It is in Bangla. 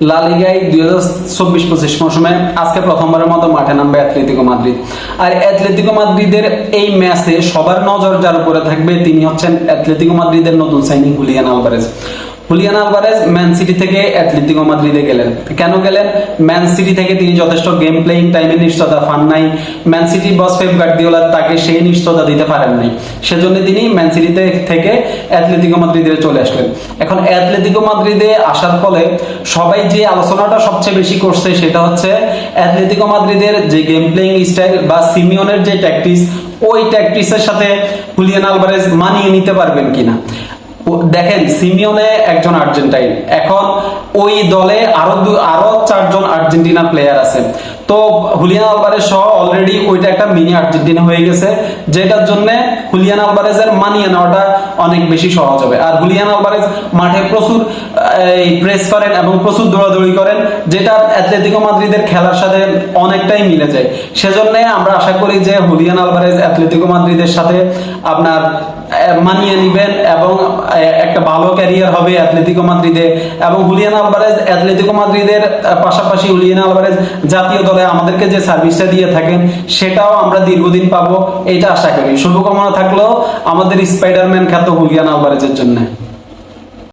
লা লিগায় দুই হাজার চব্বিশ পঁচিশ মৌসুমে আজকে প্রথমবারের মতো মাঠে নামবে অ্যাথলেটিকো মাদ্রিদ। আর অ্যাথলেটিকো মাদ্রিদের এই ম্যাচে সবার নজর যার উপরে থাকবে তিনি হচ্ছেন অ্যাথলেটিকো মাদ্রিদের নতুন signing Julian Alvarez. Julian Alvarez Man City থেকে অ্যাথলেটিকো মাদ্রিদে গেলেন। কেন গেলেন? ম্যান সিটি থেকে তিনি যথেষ্ট গেম প্লেইং টাইমে নিশ্চয়তা পান নাই। Man City boss Pep Guardiola তাকে সেই নিশ্চয়তা দিতে পারেন নাই। সেজন্য তিনি ম্যান সিটিতে থেকে অ্যাথলেটিকো মাদ্রিদে চলে আসলেন। এখন অ্যাথলেটিকো মাদ্রিদে আসার ফলে সবাই যে আলোচনাটা সবচেয়ে বেশি করছে সেটা হচ্ছে অ্যাথলেটিকো মাদ্রিদের যে গেম প্লেইং স্টাইল বা সিমিওনের যে ট্যাকটিস ওই ট্যাকটিসের সাথে হুলিয়ান আলভারেজ মানিয়ে নিতে পারবেন কিনা। দেখেন সিমিওনে একজন আর্জেন্টাইন। এখন ওই দলে আরও আরও চারজন আর্জেন্টিনা প্লেয়ার আছে। তো হুলিয়ান আলভারেজ সহ অলরেডি ওইটা একটা মিনি আর্জেন্টিনা হয়ে গেছে, যেটার জন্য হুলিয়ান আলভারেজের মানিয়ে নেওয়াটা অনেক বেশি সহজ হবে। আর হুলিয়ান আলভারেজ মাঠে প্রচুর প্রেস করেন এবং প্রচুর দৌড়াদৌড়ি করেন, যেটা অ্যাথলেটিকো মাদ্রিদের খেলার সাথে অনেকটাই মিলে যায়। সেজন্য আমরা আশা করি যে হুলিয়ান আলভারেজ অ্যাথলেটিকো মাদ্রিদের সাথে আপনার মানিয়ে নিবেন এবং একটা ভালো ক্যারিয়ার হবে অ্যাথলেটিকো মাদ্রিদে এবং হুলিয়ান আলভারেজ অ্যাথলেটিকো মাদ্রিদের পাশাপাশি হুলিয়ান আলভারেজ জাতীয় দলে আমাদেরকে যে সার্ভিসটা দিয়ে থাকেন, সেটাও আমরা দীর্ঘদিন পাবো এটা আশা করি। শুভকামনা থাকলেও আমাদের স্পাইডারম্যান খ্যাত হুলিয়ান আলভারেজের জন্য।